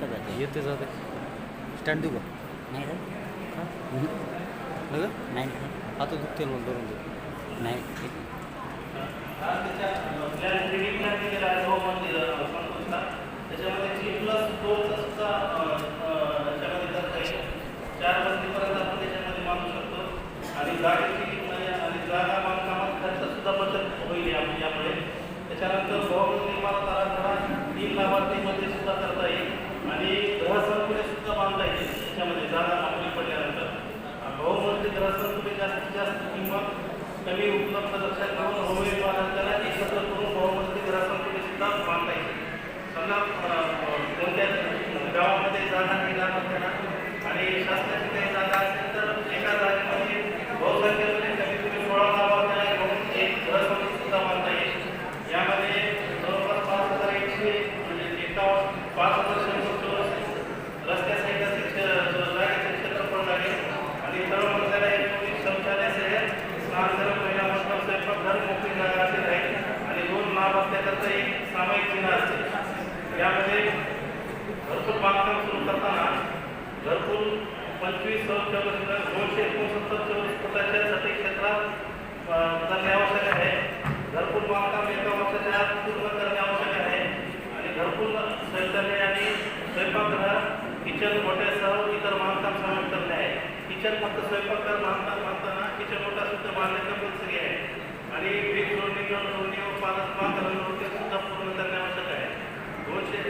का जाते येते जाते स्टँड देऊ का? नाही हां? हं? नाही. आता दुखते मग धरून दे. नाही. त्याच्यानंतर इमारत आराखडा तीन लाभार्थीमध्ये सुद्धा करता येईल. आणि ग्रहसंकुले सुद्धा बांधता येईल त्याच्यामध्ये जागा मागणी पडल्यानंतर. बहुमजली ग्रहसंकुले जास्तीत जास्त किंमत कमी उपलब्ध लक्षात घेऊन हवे त्याला एकत्र करून बहुमजली ग्रहसंकुले सुद्धा बांधता येईल समजा कोणत्या गावामध्ये जागा नाही आणि शासनाची काही जागा असेल तर एका जागेमध्ये बहुसंख्येमध्ये कमीत कमी सोळा लाभार्थ्यांना घेऊन एक घरसंकुल सुद्धा बांधता येईल यामध्ये जवळपास पाच हजार एकशे म्हणजे एका पाच हजार शंभर चौरस रस्त्यासाठी जागेचे क्षेत्रफळ लागेल आणि तळमजल्याला एकोणीस शौचालयासह स्नानघर महिला मंडप स्वयंपाकघर मोकळी जागा असे राहील आणि दोन एक सामायिक जिल्हा असते. यामध्ये घरकुल बांधकाम सुरू करताना घरकुल पंचवीस दोनशे एकोणसत्तर चोवीस फुटाच्या सटी क्षेत्रात करणे आवश्यक आहे. घरकुल बांधकाम एका वर्षाच्या आत पूर्ण करणे आवश्यक आहे. आणि घरकुल शौचालय आणि स्वयंपाकघर किचन मोठ्यासह इतर बांधकाम समाविष्ट करणे आहे. किचन फक्त स्वयंपाकघर बांधकाम बांधताना किचन मोठा सुद्धा बांधणे कंपल्सरी आहे. आणि वीज जोडणी जल जोडणी व पालक बांधकाम जोडणी सुद्धा पूर्ण करणे आवश्यक आहे दोनशे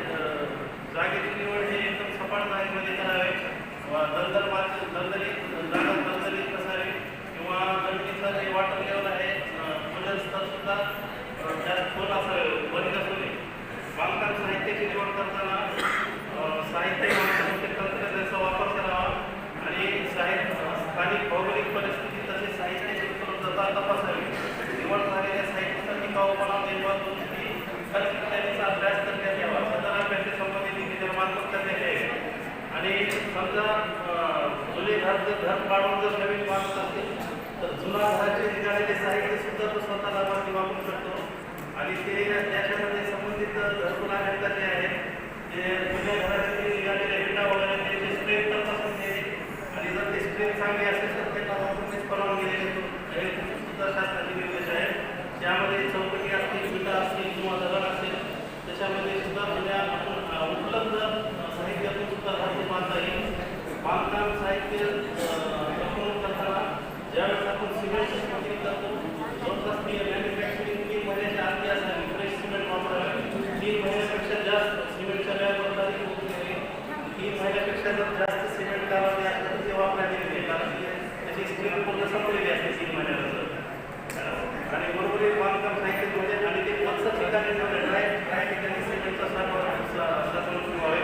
जागेची निवड हे एकदम सपाट जागेमध्ये करावे. दलदल माती दलदलीत जागा दलदलीत नसावी किंवा जमिनीचं जे वॉटर लेवल आहे अं, भूजल स्तर सुद्धा अं, खोल असावे बंद असू नये बांधकाम साहित्याची निवड करताना साहित्य बांधकामाचे तंत्रज्ञानाचा वापर करावा आणि साहित्य समजा जुने घर जर घर पाडून जर नवीन बांधत असेल तर जुना घराचे निघालेले साहित्य सुद्धा तो स्वतःला वरती वापरू शकतो. आणि ते त्याच्यामध्ये संबंधित घरकुल जे आहे ते जुन्या घराचे निघालेले विटा वगैरे त्याचे स्ट्रेंथ तपासून घ्यावे आणि जर ते स्ट्रेंथ चांगली असेल तर त्यांना वापरण्यास परवानगी देणे हे सुद्धा शासनाचे निर्देश आहेत. त्यामध्ये चौकटी असतील विटा असतील किंवा दगड असेल त्याच्यामध्ये सुद्धा जुन्या आपण उपलब्ध साहित्यातून सुद्धा बांधता येईल बांधकाम साहित्य करताना ज्यावेळेस आपण सिमेंटची करतो जवळपास ती मॅन्युफॅक्चरिंग तीन महिन्याच्या आधी असावी फ्रेश सिमेंट वापरावे तीन महिन्यापेक्षा जास्त सिमेंटच्या बॅगवरती होऊ तीन महिन्यापेक्षा जर जास्त सिमेंट कालावधी असेल तर ते वापरायला कारण त्याची स्क्रीन पूर्ण संपलेली असते तीन महिन्यानंतर आणि बरोबर एक बांधकाम साहित्य म्हणजे आणि ते मत्स्य ठिकाणी ड्राय ड्राय ठिकाणी सिमेंटचा साठवण साठवण व्हावे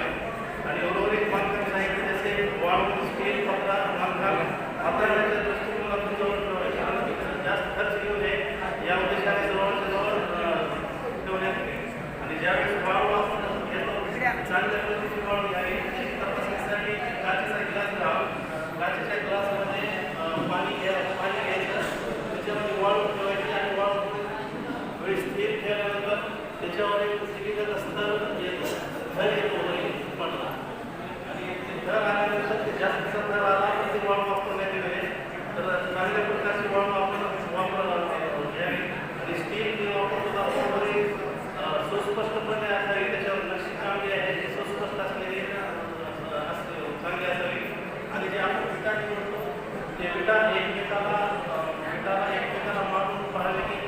आणि बरोबर एक बांधकाम जसे वाळू स्टील पत्रा बांधकाम हाताळण्याच्या दृष्टिकोनातून जवळ जास्त खर्च घेऊ नये. या उद्देशाने जवळ ठेवण्यात आणि ज्यावेळेस वाळू चांगल्या पद्धतीची वाळू घ्यावी त्याची तपासणीसाठी काचेचा ग्लास घ्यावा काचेच्या ग्लासमध्ये अं, पाणी घ्या पाणी घ्यायचं त्याच्यामध्ये वाळू ठेवायची आणि वाळू वेळी स्थिर ठेवल्यानंतर त्याच्यावर एक सिलिंडर स्तर येतो घर येतो वरी पडला आणि ते घर आल्यानंतर ते जास्तीचा घर आला तर ते वाळू वापरण्यात येणे तर चांगल्या प्रकारची वाळू आपण वापर घ्यावी आणि स्टील जे वापरतो आपण वरी अं, सुस्पष्टपणे असावी त्याच्यावर नक्षीकाम जे आहे ते सुस्पष्ट असलेले अं, असते असावी आणि जे आपण विटा निवडतो ते विटा एकमेकाला विटाला एकमेकाला मारून की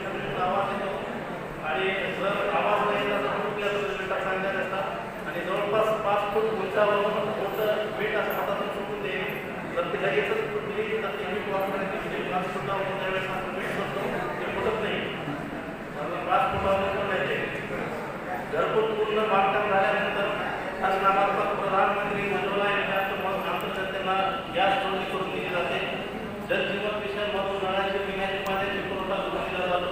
आवाज येतो. आणि जर आवाज नाही तर कुठल्या तर विटा चांगल्या आणि जवळपास पाच फूट उंचावर मोठं वीट असं हातातून सुटून देईल ते लगेचच फुटली तर ते वीट म्हणजे पाच आपण वीट करतो ते फुटत नाही. पाच पण नाही घरपोच पूर्ण बांधकाम झाल्यानंतर आज शासनामार्फत प्रधानमंत्री मंडोला त्यांना गॅस जोडणी करून दिली जाते. जलजीवन मिशनमधून नळाचे पिण्याचे पाण्याचे पुरवठा करून दिला जातो.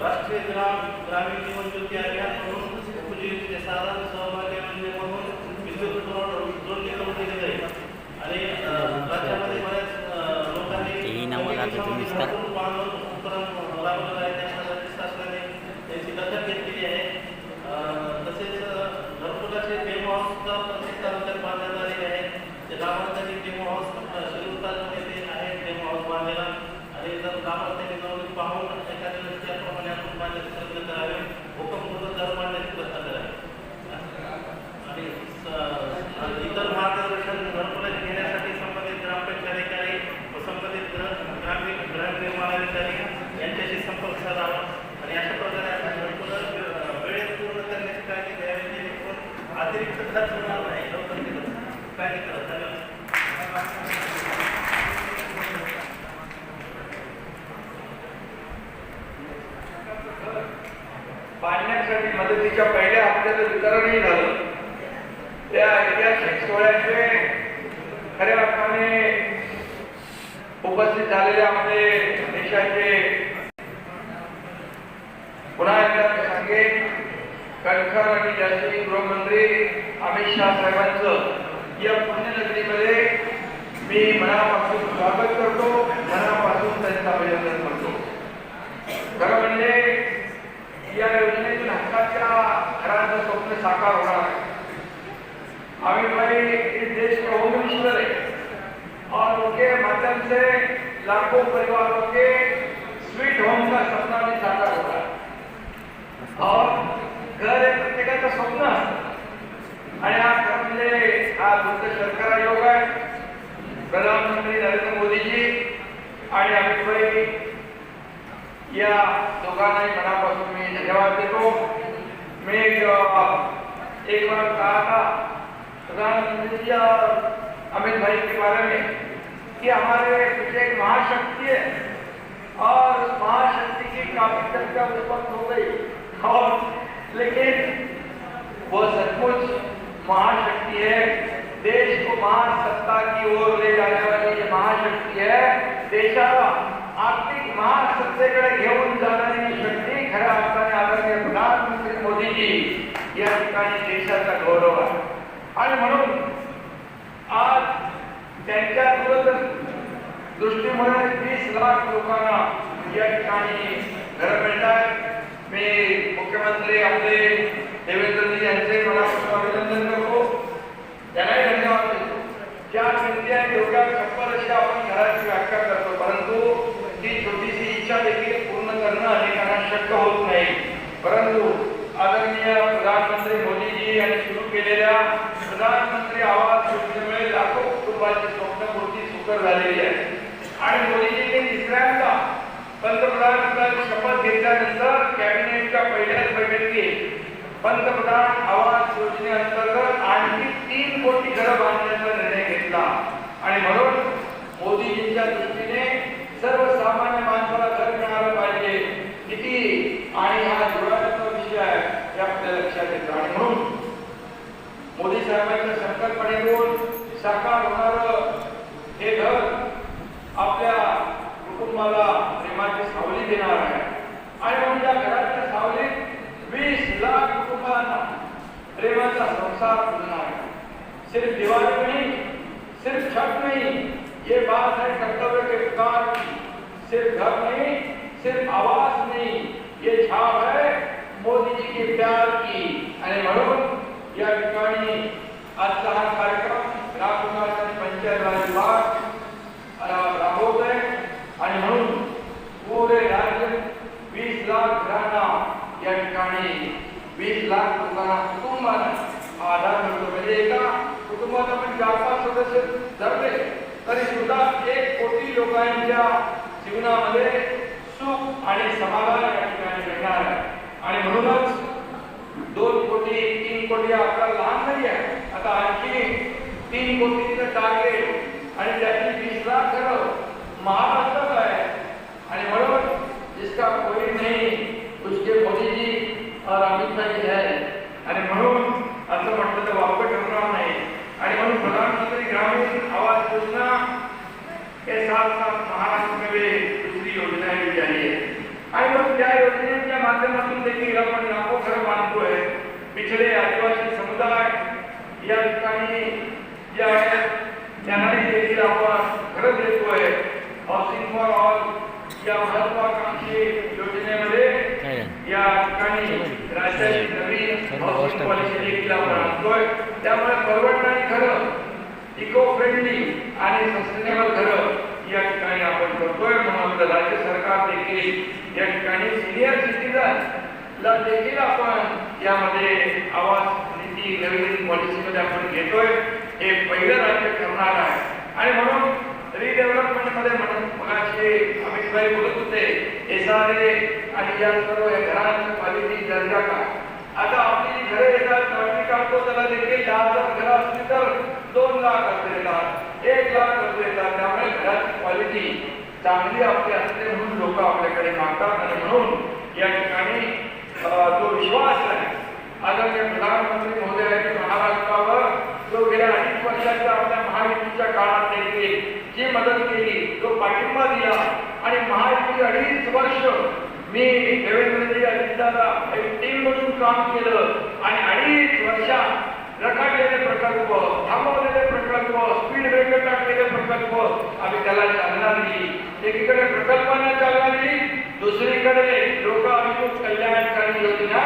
राष्ट्रीय ग्राम ग्रामीण जीवन ज्योती अभियानकडून उपजीविकेचे साधन सहभागी योजनेमधून विद्युत पुरवठा जोडणी करून दिली जाईल. आणि राज्यामध्ये बऱ्याच लोकांनी बांधून उपक्रम राबवलेला आहे. राज्य शासनाने त्याची दखल घेतलेली आहे. त्यामुळे डेमो हाऊस शिरूरतामध्ये ते आहे आणि जर कामात एखाद्या व्यक्ती त्याप्रमाणे आपण करावे भूकंप करावे आणि इतर मार्गदर्शन घरकुलाचे घेण्यासाठी संबंधित ग्रामपंचायत अधिकारी व संबंधित ग्रामीण गृहनिर्माण अधिकारी यांच्याशी संपर्क साधावा. आणि अशा प्रकारे आपण वेळेत पूर्ण करण्याची काळजी घ्यावी जेणेकरून अतिरिक्त खर्च होणार नाही. लवकर बांधण्यासाठी मदतीच्या पहिल्या हप्त्याचं वितरणही झालं. त्या ऐतिहासिक सोहळ्याचे खऱ्या अर्थाने उपस्थित झालेले आपले देशाचे पुन्हा एकदा मी सांगेन कणखर आणि जास्ती गृहमंत्री अमित शहा साहेबांचं या पुण्यनगरीमध्ये मी मनापासून स्वागत करतो मनापासून अभिनंदन करतो। खरं म्हणजे या योजनेतून हक्काच्या स्वप्न साकार होणार भाई देश माध्यम से लाखों परिवारों के स्वीट होम का सपना भी साकार हो रहा है और घर हे प्रत्येकाचं स्वप्न असतं आणि हा खरं म्हणजे हा तुमचं सरकार योग आहे प्रधानमंत्री नरेंद्र मोदीजी आणि भाई या दोघांनाही मनापासून मी धन्यवाद देतो. मैं एक बार कहा था प्रधानमंत्री और अमित भाई के बारे में कि हमारे एक महाशक्ति है और महाशक्ति की काफ़ी चर्चा वक्त हो गई। और लेकिन वो सचमुच महाशक्ति है। देश को महान सत्ता की ओर ले जाने वाली ये महाशक्ती है देशाला आर्थिक महासत्तेकडे घेऊन जाणारी शक्ती खऱ्या अर्थाने आदरणीय प्रधानमंत्री मोदीजी या ठिकाणी देशाचा गौरव आहे. आणि म्हणून आज त्यांच्या दृष्टीमुळे वीस लाख लोकांना या ठिकाणी घर मिळतात मी मुख्यमंत्री आपले देवेंद्रजी यांचे मनापासून अभिनंदन करतो. त्यांनाही छप्पर आपण घराची व्याख्या करतो. परंतु ती छोटीशी इच्छा देखील पूर्ण करणं अनेकांना शक्य होत नाही. परंतु आदरणीय प्रधानमंत्री मोदीजी यांनी सुरू केलेल्या प्रधानमंत्री आवास योजनेमुळे लाखो कुटुंबाची स्वप्नपूर्ती सुकर झालेली आहे. आणि मोदीजींनी तिसऱ्यांदा पंतप्रधान पदाची शपथ घेतल्यानंतर कॅबिनेटच्या पहिल्याच बैठकीत पंतप्रधान आवास योजनेअंतर्गत आणखी तीन कोटी घरं बांधण्याचा निर्णय घेतला. आणि म्हणून मोदीजींच्या दृष्टीने सर्वसामान्य माणसाला घर मिळालं पाहिजे. किती? आणि हा जिव्हाळ्याचा विषय आहे हे आपल्या लक्षात येतं. आणि म्हणून मोदी साहेबांच्या संकल्पनेतून साकार होणारं हे घर आपल्या कुटुंबाला प्रेमाची सावली देणार आहे. आणि म्हणून त्या घराच्या सावलीत वीस लाख कुटुंबांना प्रेमाचा संसार फुलणार आहे. सिर्फ दिवाळी नाही सिर्फ छठ नाही ये बात है कर्तव्य के पुकार की। सिर्फ़ घर नहीं, सिर्फ़ आवास नहीं। ये छाप है मोदी जी के प्यार की। आणि म्हणून या ठिकाणी आजचा कार्यक्रम आधार मिळतो म्हणजे एका सदस्य धरले तरी सुद्धा एक कोटी लोकांच्या जीवनामध्ये सुख आणि समाधान या ठिकाणी मिळणार आहे. आणि म्हणूनच दोन कोटी तीन कोटी आपला लहान नाही आहे. आता आणखी तीन कोटीचं टार्गेट आणि त्याची वीस लाख घरं महाराष्ट्रात आहे. आणि म्हणून जिसका कोई नहीं उसके मोदी जी और अमित भाई है आणि म्हणून असं म्हटलं तर वापर ठरणार नाही आणि म्हणून प्रधानमंत्री ग्रामीण आवास योजना के साथ साथ महाराष्ट्र दूसरी योजनाएं भी जारी है। आणि मग त्या योजनेच्या माध्यमातून देखील आपण लाखो घरं बांधतोय पिछडे आदिवासी समुदाय या ठिकाणी आहेत त्यांनाही देखील आपण घरं देतोय हाऊसिंग फॉर ऑल या महत्वाकांक्षी योजनेमध्ये झालं? या ठिकाणी राज्याची नवीन हाऊसिंग पॉलिसी देखील आपण आणतोय त्यामुळे परवडणारी घरं? इको फ्रेंडली आणि सस्टेनेबल घरं या ठिकाणी आपण करतोय. म्हणून राज्य सरकार देखील या ठिकाणी सिनियर सिटीजन ला देखील आपण यामध्ये आवास नीती नवीन पॉलिसीमध्ये आपण घेतोय. हे पहिलं राज्य ठरणार आहे. आणि म्हणून रिडेव्हलपमेंटमध्ये म्हणून मगाशी अमित भाई बोलत होते एसआरए आणि या सर्व या घरांची क्वालिटी दर्जा का? आता आपली जी घरे येतात नागरिक काढतो त्याला देखील दहा हजार घर असली तर दोन लाख अर्ज येतात एक लाख अर्ज येतात. त्यामुळे घराची क्वालिटी चांगली आपली असते म्हणून लोक आपल्याकडे मागतात. आणि म्हणून या ठिकाणी जो विश्वास आहे आदरणीय प्रधानमंत्री महोदयांनी महाराष्ट्रावर जो गेल्या अडीच वर्षाच्या आपल्या महायुतीच्या काळात त्यांनी जी मदत केली जो पाठिंबा दिला आणि महायुती अडीच वर्ष मी देवेंद्रजी अजितदादा एक काम केलं आणि अडीच वर्षात रखडलेले प्रकल्प थांबवलेले प्रकल्प स्पीड ब्रेकर टाकलेले प्रकल्प आम्ही त्याला चालना दिली एकीकडे प्रकल्पांना चालना दिली दुसरीकडे लोक अभिमुख कल्याणकारी योजना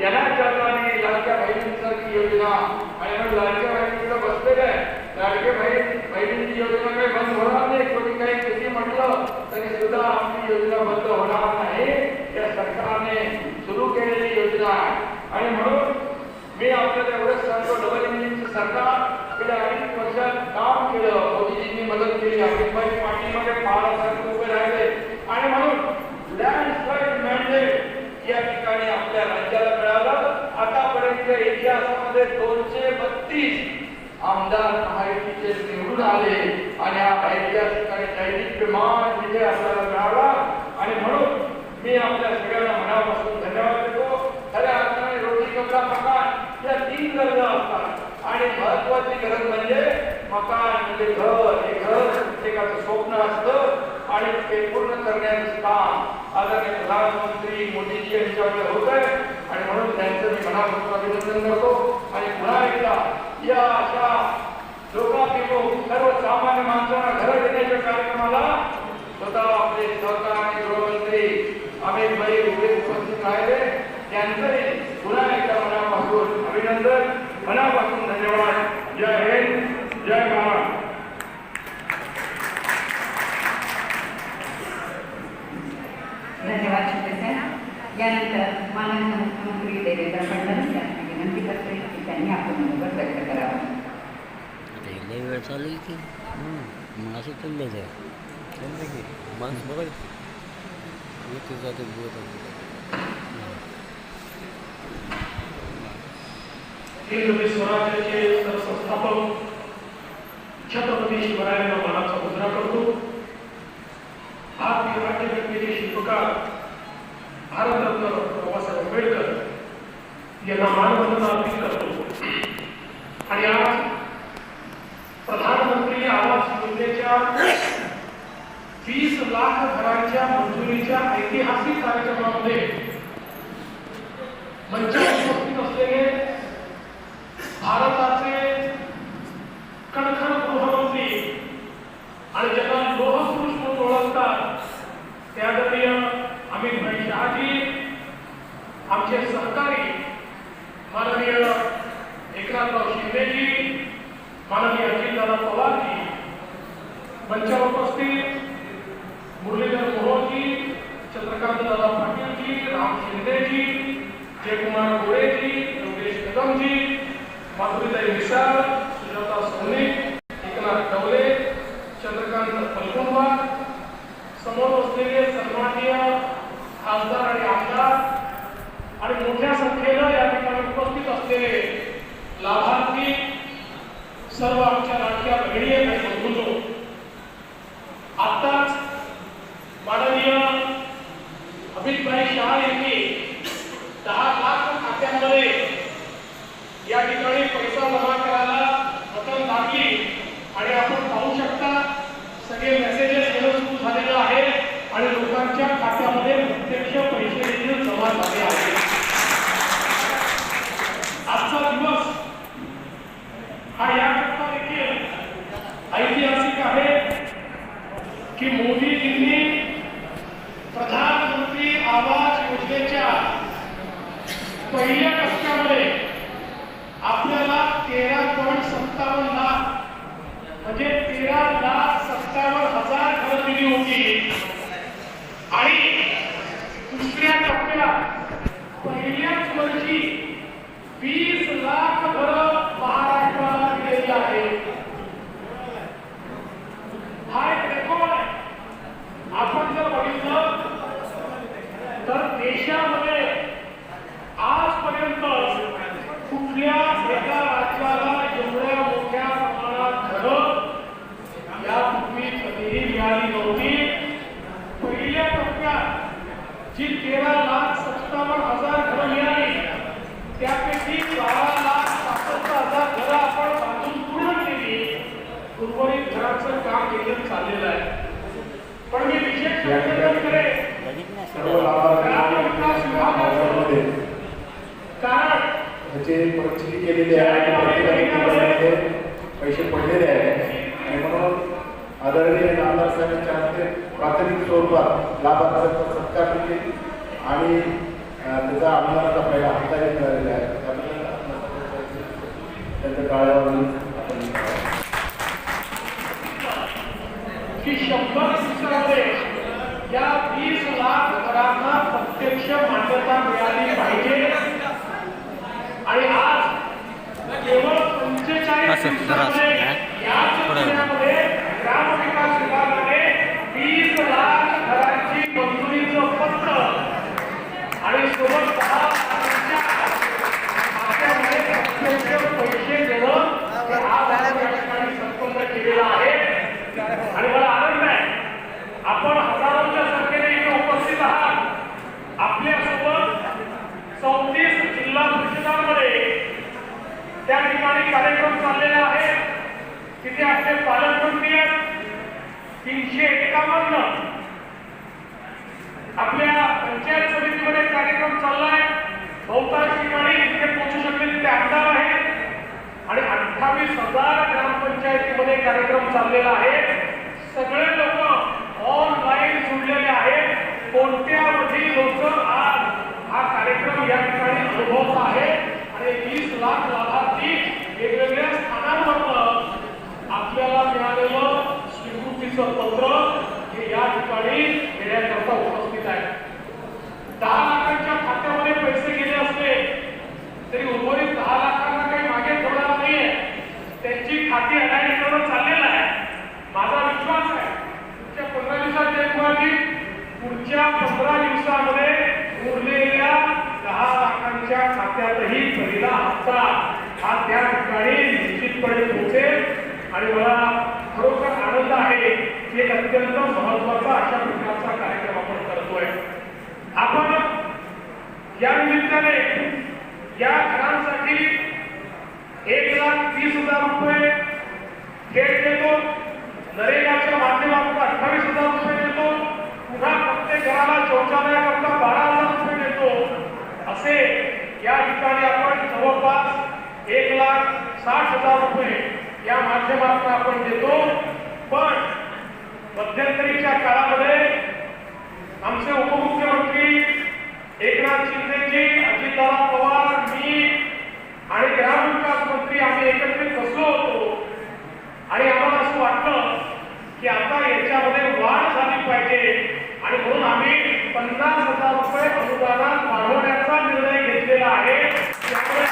यांना चालना दिली लाडक्या बहिणींसारखी योजना. आणि मग लाडक्या बहिणीकडे बसलेलं आहे. लाडके बहीण बहिणींची योजना काही बंद होणार नाही. कोणी काही किती म्हटलं तरी सुद्धा आमची योजना बंद होणार नाही. या सरकारने सुरू केलेली योजना आहे. आणि म्हणून मी आपल्याला एवढंच सांगतो डबल इंजिनचं सरकार गेल्या अनेक वर्षात काम केलं. मोदीजींनी मदत केली अमितभाई पाटीलमध्ये फार उभे राहिले. आणि म्हणून लँडस्लाईड मॅन्डेट या ठिकाणी आपल्या राज्याला मिळालं. आतापर्यंत इतिहासामध्ये दोनशे बत्तीस आमदार महायुतीचे निवडून आले. आणि हा ऐतिहासिक आणि दैनिक विमान विजय आपल्याला मिळाला. आणि म्हणून मी आपल्या सगळ्यांना मनापासून धन्यवाद खऱ्या अर्थाने रोटी कपडा मकान या तीन गरजा असतात आणि महत्वाची गरज म्हणजे मकान म्हणजे घर हे घर प्रत्येकाचं स्वप्न असतं आणि ते पूर्ण करण्याचं काम आदरणीय प्रधानमंत्री मोदीजी यांच्याकडे होत आहे आणि म्हणून त्यांचं मी मनापासून अभिनंदन करतो आणि पुन्हा एकदा या अशा लोकाभिमुख सर्वसामान्य माणसांना घरं देण्याच्या कार्यक्रमाला स्वतः आपले सहकार आणि गृहमंत्री अमित भाई उभे उपस्थित राहिले त्यांचंही पुन्हा एकदा मनापासून अभिनंदन मनापासून धन्यवाद जय हिंद जय महाराष्ट्र धन्यवाद शिवसेना यानंतर माननीय मुख्यमंत्री देवेंद्र फडणवीस यांना विनंती करते की त्यांनी आपलं मनोगत व्यक्त करावं आता लय वेळ चालू आहे की? मग असं चाललं आहे. चाललं की. माणूस बघा येते जाते बोलत छत्रपती शिवरायांना मानाचा मुद्रा करतो राज्यघटनेचे शिल्पकार आंबेडकर यांना मानवंदना अर्पित करतो आणि आज प्रधानमंत्री आवास योजनेच्या वीस लाख घरांच्या मंजुरीच्या ऐतिहासिक कार्यक्रमामध्ये मंचावर उपस्थित असलेले भारताचे कणखण गृहमंत्री आणि ज्यांना लोहपुरुष म्हणून ओळखतात त्या आदरणीय अमित भाई शहाजी आमचे सहकारी माननीय एकनाथराव शिंदेजी माननीय अजितदादा पवारजी मंचावर उपस्थित मुरलीधर मोहनजी चंद्रकांत दादा पाटीलजी राम शिंदेजी जयकुमार गोरेजी योगेश कदमजी माधुरीताई मिसाळ सुजाता सोने एकनाथ डवले चंद्रकांत पलकुंबार समोर असलेले सन्माननीय खासदार आणि आमदार आणि मोठ्या संख्येनं या ठिकाणी उपस्थित लाभार्थी सर्व आमच्या लाडक्या बहिणी आणि बंधूंनो आत्ताच माननीय अमितभाई शहा यांनी दहा लाख खात्यांमध्ये या ठिकाणी पैसा जमा करायला रक्कम लागली. आणि आपण पाहू शकता सगळे मेसेजेस सुरू झालेलं आहे. आणि लोकांच्या खात्यामध्ये प्रत्यक्ष पैसे देखील जमा झाले आहेत आजचा दिवस हा याकरता देखील ऐतिहासिक आहे की मोदीजींनी प्रधानमंत्री आवास योजनेच्या पहिल्या टप्प्यामध्ये आपल्याला तेरा पॉईंट सत्तावन्न लाख म्हणजे तेरा लाख सत्तावन्न हजार घरं दिली होती. आणि दुसऱ्या टप्प्यात पहिल्याच वर्षी वीस लाख घरं उर्वरित घराचं काम एकदम चाललेलं आहे. पण मी विशेष करेन कारण केलेली आहे प्रत्येकाने पैसे पडलेले आहेत. आणि म्हणून आदरणीय आमदार साहेबांच्या हस्ते प्राथमिक स्वरूपात लाभार्थ्यांचा सत्कार देखील आणि त्याचा अनुदानाचा पहिला हप्ताही मिळालेला आहे. त्याबद्दल त्यांच्या काळावर की शंभर दिवसामध्ये या वीस लाख घरांना प्रत्यक्ष मान्यता मिळाली पाहिजे. आणि आज केवळ पंचेचाळीस दिवसामध्ये याच महिन्यामध्ये ग्रामविकास विभागाने वीस लाख घरांची मंजुरीचं पत्र आणि सोबत दहा लाखांच्या खात्यामध्ये प्रत्यक्ष पैसे देणं हे आज आपण या ठिकाणी संपन्न केलेलं आहे आणि मला आनंद आहे आपण हजारोच्या संख्येने इथे उपस्थित आहात आपल्यासोबत चौतीस जिल्हा परिषदांमध्ये त्या ठिकाणी कार्यक्रम चाललेले आहेत तिथे आपले पालकमंत्री आहेत तीनशे एकावन्न. आपल्या पंचायत समितीमध्ये कार्यक्रम चाललाय. बहुतांश ठिकाणी इथे पोहोचू शकले ते आमदार आहेत. आणि अठ्ठावीस हजार ग्रामपंचायतीमध्ये कार्यक्रम चाललेला आहे. सगळे लोक ऑनलाईन जुडलेले आहेत. कोणत्यावधी लोक आज हा कार्यक्रम या ठिकाणी अनुभवत आहे आणि वीस लाख लाभार्थी वेगवेगळ्या स्थानांवरनं आपल्याला मिळालेलं स्वीकृतीचं पत्र हे या ठिकाणी देण्याकरता उपस्थित आहे दहा लाखांच्या खात्यामध्ये पैसे गेले असले तरी उर्वरित दहा लाखांना काही मागे ठेवणार नाहीये. त्यांची खाती अडाणी करून चाललेलं आहे. माझा विश्वास आहे पुढच्या पंधरा दिवसात ते तुम्हाला पुढच्या पंधरा दिवसामध्ये उरलेल्या दहा लाखांच्या खात्यातही पहिला हप्ता हा त्या ठिकाणी निश्चितपणे पोहोचेल. आणि मला खरोखर आनंद आहे की एक अत्यंत महत्त्वाचा अशा प्रकारचा कार्यक्रम आपण करतोय. आपण या निमित्ताने या घरांसाठी एक लाख तीस हजार रुपये थेट देतो. नरेगाच्या माध्यमातून अठ्ठावीस हजार रुपये देतो. पुन्हा प्रत्येक घराला शौचालयाकरता बारा हजार रुपये देतो. असे या ठिकाणी आपण जवळपास एक लाख साठ हजार रुपये या माध्यमातून आपण देतो. पण मध्यंतरीच्या काळामध्ये आमचे उपमुख्यमंत्री एकनाथ शिंदेजी अजितदादा पवार मी आणि ग्रामविकास मंत्री आम्ही एकत्रित बसलो होतो. आणि आम्हाला असं वाटलं की आता याच्यामध्ये वाढ झाली पाहिजे. आणि म्हणून आम्ही पन्नास हजार रुपये अनुदानात वाढवण्याचा निर्णय घेतलेला आहे. त्यामुळे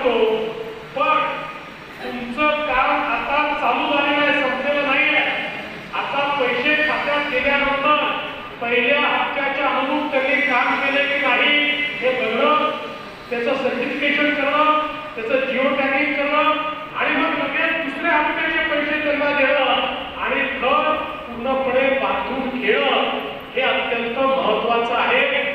शकतो पण तुमचं काम आता चालू झालेलं आहे संपलेलं नाही आहे आता पैसे खात्यात गेल्यानंतर पहिल्या हप्त्याच्या अनुरूप त्यांनी काम केले की नाही हे बघणं त्याचं सर्टिफिकेशन करणं त्याचं जिओ टॅगिंग करणं आणि मग लगेच दुसऱ्या हप्त्याचे पैसे त्यांना देणं आणि घर पूर्णपणे बांधून घेणं हे अत्यंत महत्वाचं आहे.